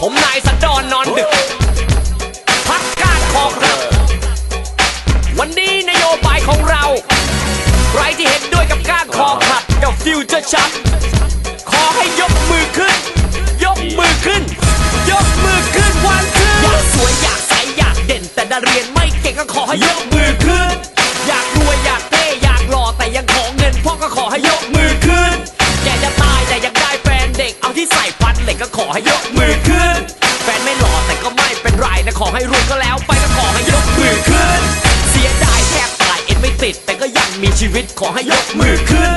ผมนายสันดอนนอนดึก พักการคอครับ วันนี้นโยบายของเรา ใครที่เห็นด้วยกับการคอขัดกับฟิวเจอร์ชัดขอให้ยกมือขึ้น ยกมือขึ้น ยกมือขึ้นวันขึ้น อยากสวยอยากใสอยากเด่น แต่ดาเรียนไม่เก่งก็ขอให้ยกมือขึ้น อยากรวยอยากเท่อยากหล่อแต่ยังขอเงินพ่อก็ขอให้ยกมือขึ้นแกจะตายแต่ยังได้แฟนเด็กเอาที่ใส่ฟันเหล็กก็ขอให้ยกมือ ก็แล้วไปก็ขอให้ยกมือขึ้น เสียดายแทบตายเอ็นไม่ติด แต่ก็ยังมีชีวิตขอให้ยกมือขึ้น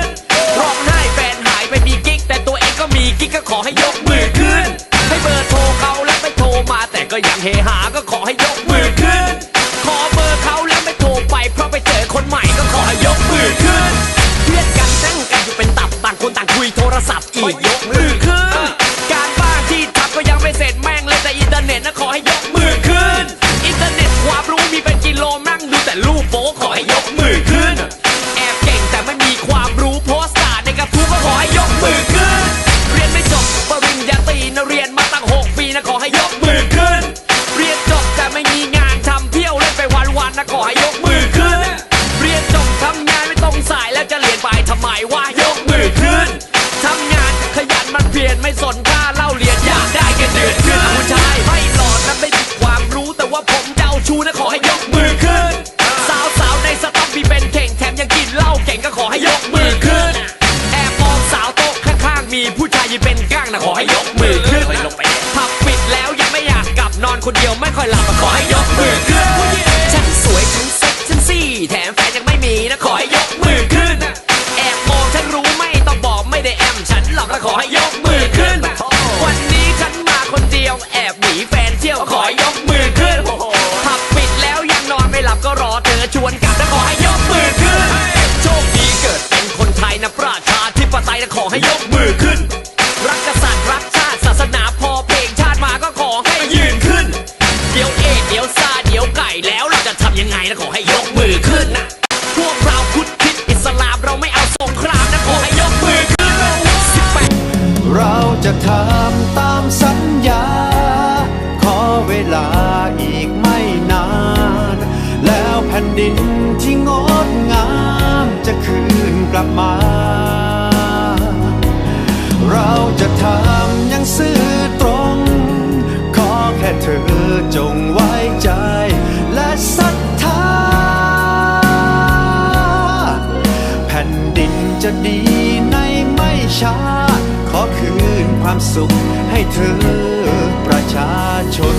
ร้องไห้แฟนหายไปมีกิ๊ก แต่ตัวเองก็มีกิ๊กก็ขอให้ยกมือขึ้น ให้เบอร์โทรเขาแล้วไม่โทรมาแต่ก็ยังเฮหาก็ขอให้ยก รูปโป๊ขอให้ยกมือขึ้น แอบเก่งแต่ไม่มีความรู้โพสต์ด่าในกระทู้ก็ขอให้ยกมือขึ้น เรียนไม่จบปริญญาตรีนะเรียนมาตั้งหกปีนะขอให้ยกมือขึ้น เรียนจบแต่ไม่มีงานทำเที่ยวเล่นไปวันๆนะขอให้ยกมือขึ้น เรียนจบทำงานไม่ตรงสายแล้วจะเรียนไปทำไมว่ายกมือขึ้นทำงานขยันมันเพียรไม่สนค่าเล่าเรียนอยากได้เงินเดือนขึ้นผู้ชายไม่หล่อนะไม่มีความรู้แต่ว่าผมเจ้าชูนะขอ กินเหล้าเก่งก็ขอให้ยกมือขึ้น แอบมองสาวโต๊ะข้างๆ มีผู้ชายยืนเป็นก้างนะขอให้ยกมือขึ้นผับปิดแล้วยังไม่อยากกลับนอนคนเดียวไม่ค่อยหลับก็ขอให้ยกมือขึ้น อให้ยกมือขึ้น รักกษัตริย์รักชาติศาสนาพอเพลงชาติมาก็ขอให้ยืนขึ้น เดี๋ยวเอเดี๋ยวซาเดี๋ยวไก่แล้วเราจะทำยังไงนะขอให้ยกมือขึ้นนะพวกเราพุทธคิดอิสลามเราไม่เอาสงครามนะขอให้ยกมือขึ้นสิบแปดเราจะทำต ความสุขให้เธอประชาชน